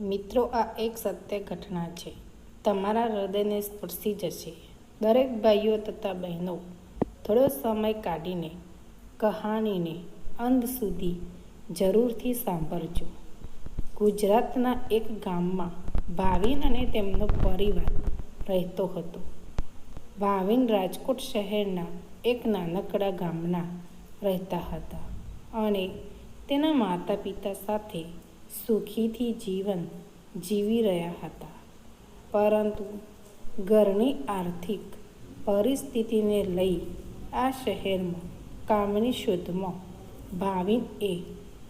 મિત્રો, આ એક સત્ય ઘટના છે. તમારા હૃદયને સ્પર્શી જશે. દરેક ભાઈઓ તથા બહેનો, થોડો સમય કાઢીને, કહાણીને અંત સુધી જરૂરથી સાંભળજો. ગુજરાતના એક ગામમાં ભાવિન અને તેમનો પરિવાર રહેતો હતો. ભાવિન રાજકોટ શહેરના એક નાનકડા ગામના રહેતા હતા અને તેના માતા પિતા સાથે સુખીથી જીવન જીવી રહ્યા હતા. પરંતુ ઘરની આર્થિક પરિસ્થિતિને લઈ આ શહેરમાં કામની શોધમાં ભાવિન એ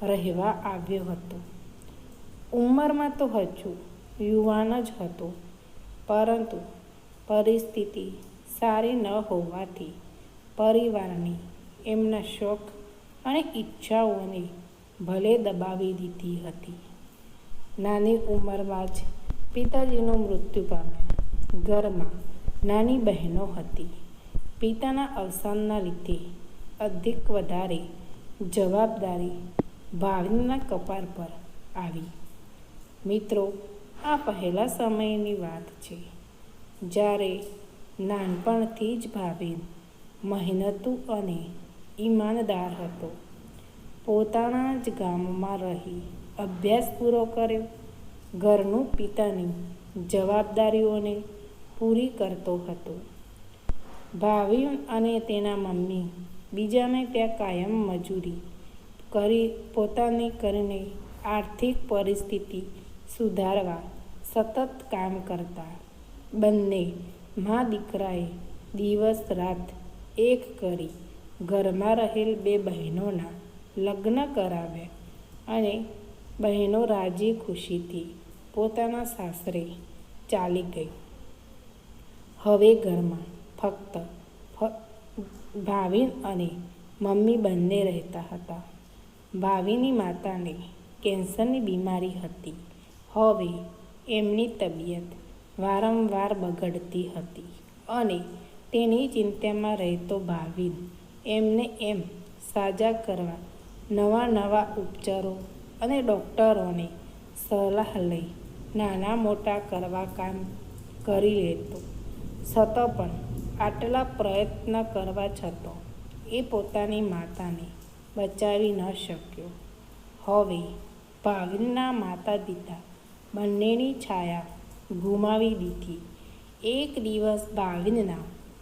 રહેવા આવ્યો હતો. ઉંમરમાં તો હજુ યુવાન જ હતો, પરંતુ પરિસ્થિતિ સારી ન હોવાથી પરિવારની એમના શોખ અને ઈચ્છાઓને ભલે દબાવી દીધી હતી. નાની ઉંમરમાં જ પિતાજીનું મૃત્યુ પામ્યા. ઘરમાં નાની બહેનો હતી. પિતાના અવસાનના લીધે અધિક વધારે જવાબદારી ભાવિનના કપાર પર આવી. મિત્રો, આ પહેલા સમયની વાત છે. જ્યારે નાનપણથી જ ભાવિન મહેનતુ અને ઈમાનદાર હતો. પોતાના જ ગામમાં રહી અભ્યાસ પૂરો કર્યો. ઘરનું પિતાની જવાબદારીઓને પૂરી કરતો હતો. ભાવિ અને તેના મમ્મી બીજાને ત્યાં કાયમ મજૂરી કરી પોતાની કરીને આર્થિક પરિસ્થિતિ સુધારવા સતત કામ કરતા. બંને મા દીકરાએ દિવસ રાત એક કરી ઘરમાં રહેલ બે બહેનોના લગ્ન કરાવ્યા અને બહેનો રાજી ખુશીથી પોતાના સાસરે ચાલી ગઈ. હવે ઘરમાં ફક્ત ભાવિન અને મમ્મી બંને રહેતા હતા. ભાવિની માતાને કેન્સરની બીમારી હતી. હવે એમની તબિયત વારંવાર બગડતી હતી અને તેની ચિંતામાં રહેતો ભાવિન એમને એમ સાજા કરવા નવા નવા ઉપચારો અને ડૉક્ટરોને સલાહ લઈ નાના મોટા કરવા કામ કરી લેતો. છતાં પણ આટલા પ્રયત્ન કરવા છતાં એ પોતાની માતાને બચાવી ન શક્યો. હવે ભાવિનના માતા પિતા બંનેની છાયા ગુમાવી દીધી. એક દિવસ ભાવિનના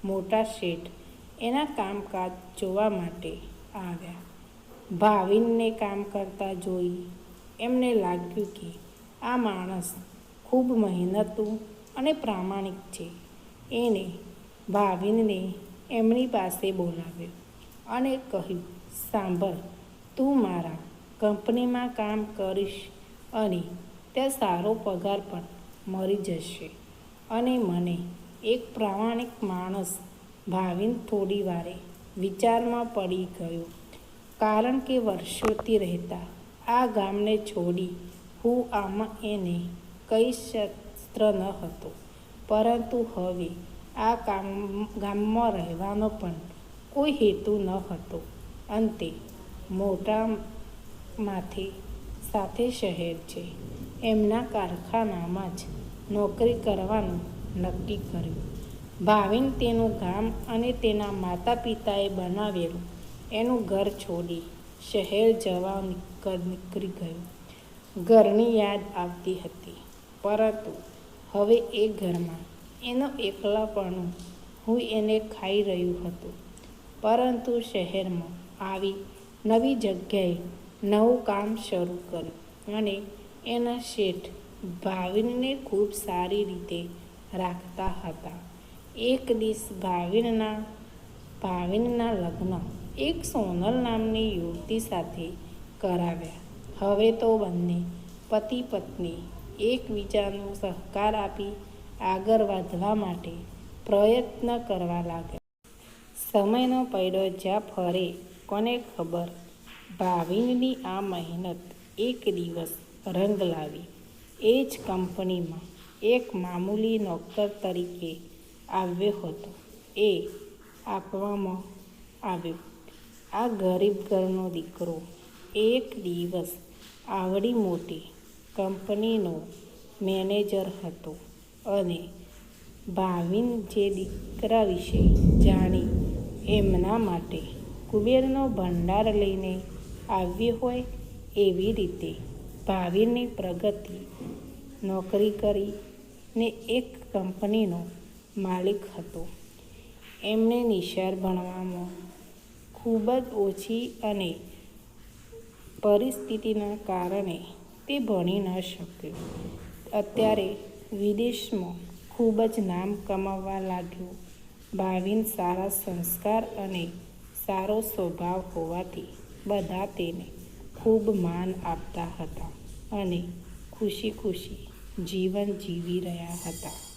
મોટા શેઠ એના કામકાજ જોવા માટે આવ્યા. ભાવિનને કામ કરતા જોઈ એમને લાગ્યું કે આ માણસ ખૂબ મહેનતુ અને પ્રામાણિક છે. એને ભાવિનને એમની પાસે બોલાવ્યો અને કહ્યું, સાંભળ, તું મારા કંપનીમાં કામ કરીશ અને ત્યાં સારો પગાર પણ મળી જશે. અને મને એક પ્રામાણિક માણસ ભાવિન થોડી વારે વિચારમાં પડી ગયો. કારણ કે વર્ષોથી રહેતા આ ગામને છોડી હું આમાં એને કઈ શસ્ત્ર ન હતો. પરંતુ હવે આ કામ, ગામમાં રહેવાનો પણ કોઈ હેતુ ન હતો. અંતે મોટા માથે સાથે શહેર છે. એમના કારખાનામાં જ નોકરી કરવાનું નક્કી કર્યું. ભાવિન તેનું ગામ અને તેના માતા પિતાએ બનાવેલું એનું ઘર છોડી શહેર જવા નીકળી ગયું. ઘરની યાદ આવતી હતી, પરંતુ હવે એ ઘરમાં એનો એકલાપણું હું એને ખાઈ રહ્યું હતું. પરંતુ શહેરમાં આવી નવી જગ્યાએ નવું કામ શરૂ કર્યું અને એના શેઠ ભાવિનને ખૂબ સારી રીતે રાખતા હતા. એક દિવસ ભાવિનના ભાવિનના લગ્ન એક સોનલ નામની યુવતી સાથે કરાવ્યા. હવે તો બંને પતિ પત્ની એકબીજાનો સહકાર આપી આગળ વધવા માટે પ્રયત્ન કરવા લાગ્યા. સમયનો પૈડો જ્યાં ફરે કોને ખબર? ભાવિનની આ મહેનત એક દિવસ રંગ લાવી. એ જ કંપનીમાં એક મામૂલી નોકર તરીકે આવ્યો હતો. એ આપવામાં આવ્યો. આ ગરીબ ઘરનો દીકરો એક દિવસ આવડી મોટી કંપનીનો મેનેજર હતો અને ભાવિન જે દીકરા વિશે જાણી એમના માટે કુબેરનો ભંડાર લઈને આવ્યો હોય એવી રીતે ભાવિનની પ્રગતિ નોકરી કરી ને એક કંપનીનો માલિક હતો. એમને નિશાળ ભણવામાં ખૂબ જ ઓછી અને પરિસ્થિતિના કારણે તે ભણી ન શક્યો. અત્યારે વિદેશમાં ખૂબ જ નામ કમાવવા લાગ્યો. ભાવિન સારા સંસ્કાર અને સારો સ્વભાવ હોવાથી બધા તેને ખૂબ માન આપતા હતા અને ખુશી ખુશી જીવન જીવી રહ્યા હતા.